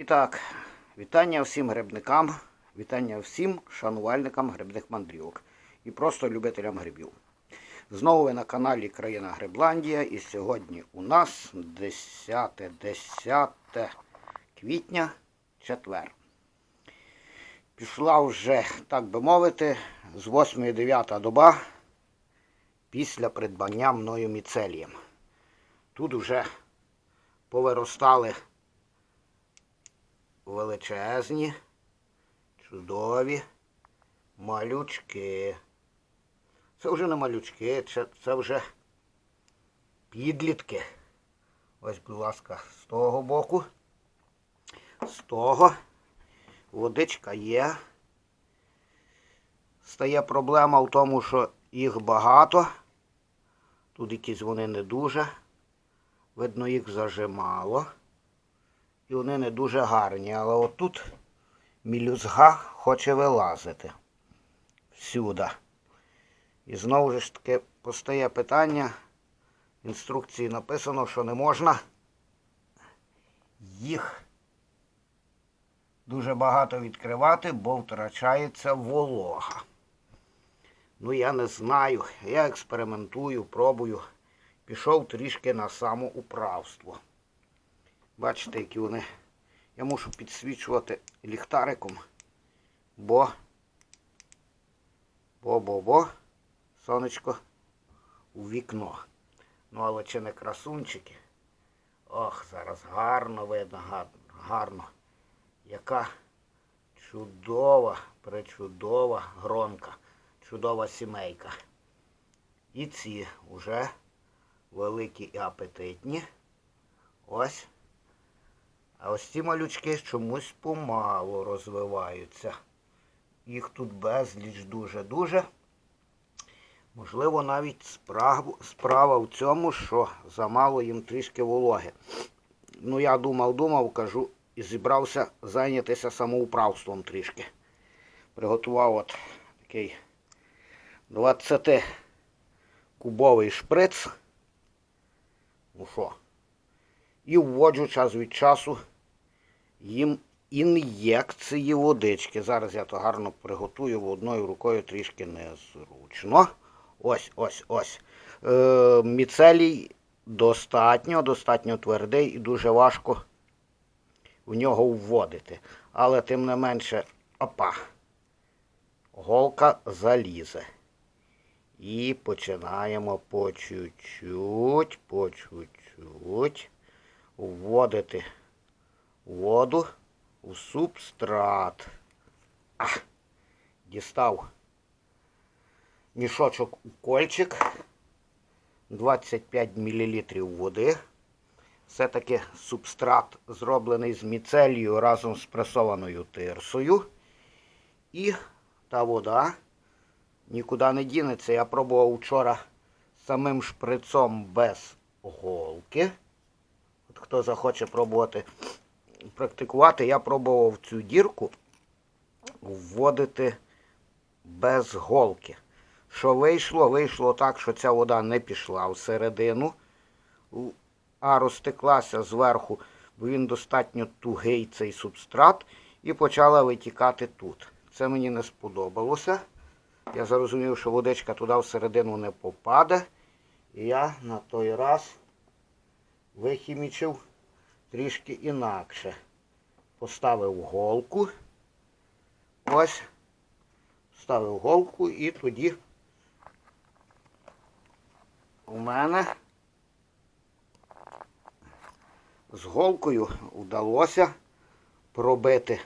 І так, вітання всім грибникам, вітання всім шанувальникам грибних мандрівок і просто любителям грибів. Знову ви на каналі Країна Грибландія і сьогодні у нас 10, 10 квітня, четвер. Пішла вже, так би мовити, з 8-9 доба після придбання мною міцелієм. Тут вже повиростали величезні, чудові малючки. Це вже не малючки, це, це вже підлітки. Ось, будь ласка, з того боку. З того. Водичка є. Стає проблема в тому, що їх багато. Тут якісь вони не дуже. Видно, їх зажимало. І вони не дуже гарні. Але отут мілюзга хоче вилазити. Всюди. І знову ж таки постає питання. В інструкції написано, що не можна їх дуже багато відкривати, бо втрачається волога. Ну, я не знаю. Я експериментую, пробую. Пішов трішки на самоуправство. Бачите, які вони. Я мушу підсвічувати ліхтариком, бо, бо-бо-бо, сонечко у вікно. Ну, але чи не красунчики? Ох, зараз гарно видно, гарно. Яка чудова, пречудова гронка, чудова сімейка. І ці вже великі і апетитні. Ось. А ось ці малючки чомусь помало розвиваються. Їх тут безліч дуже-дуже. Можливо, навіть справа, справа в цьому, що замало їм трішки вологи. Ну, я думав, думав, кажу, і зібрався зайнятися самоуправством трішки. Приготував от такий 20-кубовий шприц. Ну що? І вводжу час від часу їм ін'єкції водички. Зараз я то гарно приготую, бо одною рукою трішки незручно. Ось, ось, ось. Е, міцелій достатньо, достатньо твердий і дуже важко в нього вводити. Але тим не менше, опа, голка залізе. І починаємо по чуть-чуть, по чуть-чуть вводити воду у субстрат. А, дістав мішочок у кольчик, 25 мл води. Все-таки субстрат зроблений з міцелію разом з пресованою тирсою. І та вода нікуди не дінеться. Я пробував вчора самим шприцом без голки. От хто захоче пробувати практикувати, я пробував цю дірку вводити без голки. Що вийшло? Вийшло так, що ця вода не пішла всередину, а розтеклася зверху, бо він достатньо тугий цей субстрат, і почала витікати тут. Це мені не сподобалося. Я зрозумів, що водичка туди всередину не попаде. І я на той раз вихімічив трішки інакше. Поставив голку. Ось. Ставив голку і тоді у мене з голкою вдалося пробити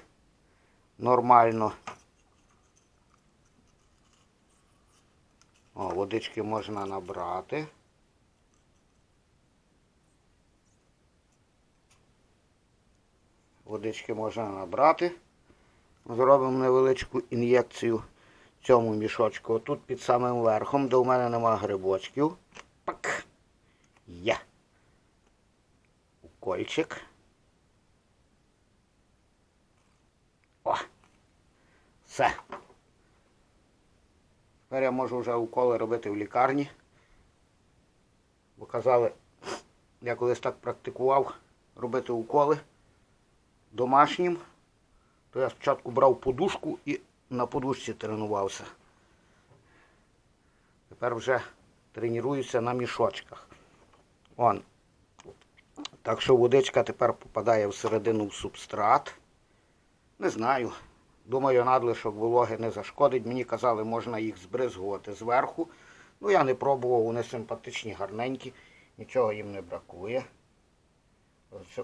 нормально. О, водички можна набрати. Водички можна набрати. Зробимо невеличку ін'єкцію цьому мішочку. Тут під самим верхом, де у мене нема грибочків. Пак. Є. Укольчик. О. Все. Тепер я можу вже уколи робити в лікарні. Бо казали, я колись так практикував робити уколи. Домашнім, то я спочатку брав подушку і на подушці тренувався. Тепер вже тренуюся на мішочках. Он. Так що водичка тепер попадає всередину в субстрат. Не знаю. Думаю, надлишок вологи не зашкодить. Мені казали, можна їх збризгувати зверху. Ну, я не пробував, вони симпатичні, гарненькі, нічого їм не бракує.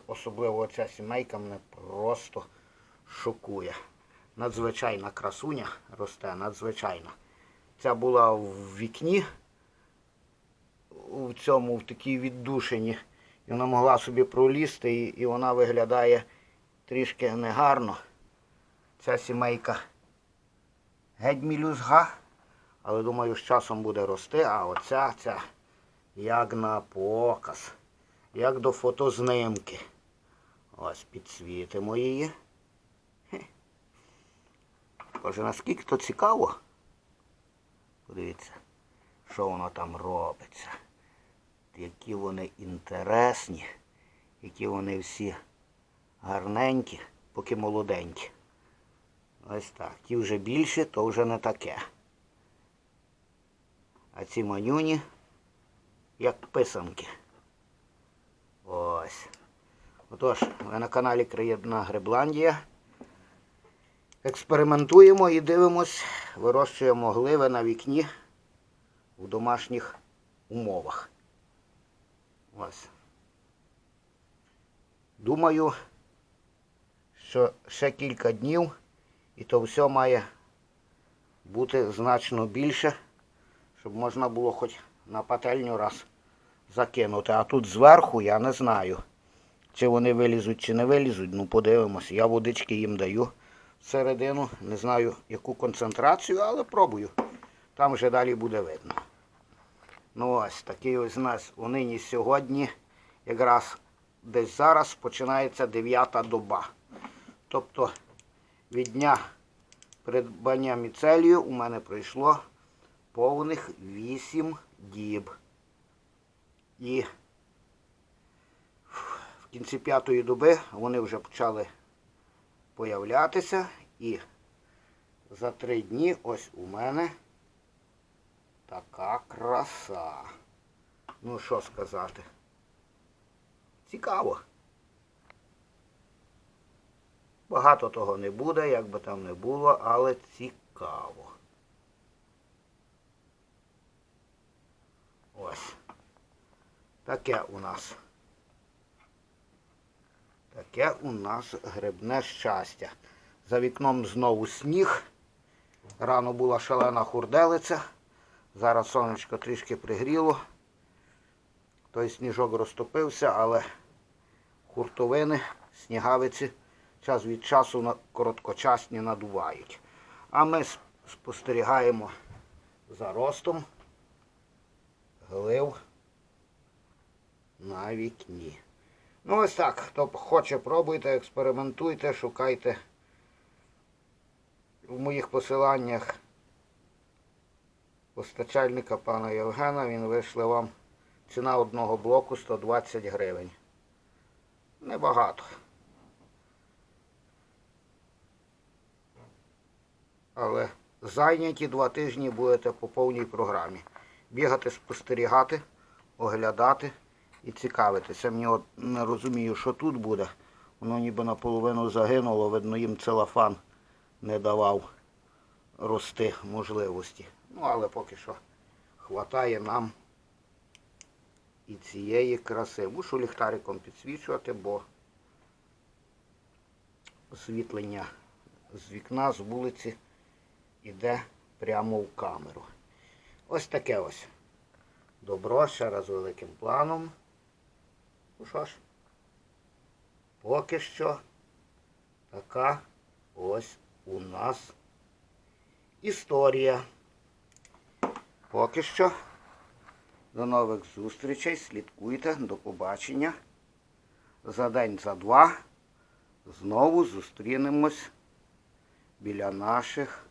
Особливо оця сімейка мене просто шокує. Надзвичайна красуня росте, надзвичайна. Ця була в вікні, у цьому, в такій віддушині. І вона могла собі пролізти, і, і вона виглядає трішки негарно. Ця сімейка геть мілюзга, але думаю, з часом буде рости, а оця ця як на показ, як до фотознимки. Ось підсвітимо її. Боже, наскільки то цікаво. Подивіться, що воно там робиться. Які вони інтересні, які вони всі гарненькі, поки молоденькі. Ось так. Ті вже більші, то вже не таке. А ці манюні, як писанки. Ось. Отож, ви на каналі Краєдна Гребландія. Експериментуємо і дивимось, вирощуємо гливи на вікні в домашніх умовах. Ось. Думаю, що ще кілька днів і то все має бути значно більше, щоб можна було хоч на пательню раз закинути. А тут зверху я не знаю, чи вони вилізуть, чи не вилізуть. Ну, подивимось. Я водички їм даю всередину. Не знаю, яку концентрацію, але пробую. Там вже далі буде видно. Ну ось такий ось у нас у нині сьогодні, якраз десь зараз починається дев'ята доба. Тобто від дня придбання міцелію у мене пройшло повних 8 діб. І в кінці п'ятої доби вони вже почали появлятися. І за три дні ось у мене така краса. Ну що сказати? Цікаво. Багато того не буде, як би там не було, але цікаво. Ось. Таке у нас. Таке у нас грибне щастя. За вікном знову сніг. Рано була шалена хурделиця. Зараз сонечко трішки пригріло. Той сніжок розтопився, але хуртовини, снігавиці час від часу короткочасні надувають. А ми спостерігаємо за ростом глив на вікні. Ну ось так. Хто хоче, пробуйте, експериментуйте, шукайте в моїх посиланнях постачальника пана Євгена. Він вийшли вам ціна одного блоку 120 гривень. Небагато. Але зайняті два тижні будете по повній програмі. Бігати, спостерігати, оглядати і цікавитися. Мені от не розумію, що тут буде. Воно ніби наполовину загинуло, видно, їм целофан не давав рости можливості. Ну, але поки що хватає нам і цієї краси. Мушу ліхтариком підсвічувати, бо освітлення з вікна, з вулиці іде прямо в камеру. Ось таке ось. Добро ще раз великим планом. Ну що ж, поки що така ось у нас історія. Поки що. До нових зустрічей. Слідкуйте. До побачення. За день, за два. Знову зустрінемось біля наших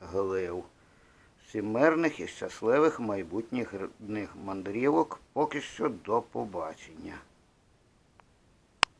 глив. Всім мирних і щасливих майбутніх мандрівок. Поки що до побачення.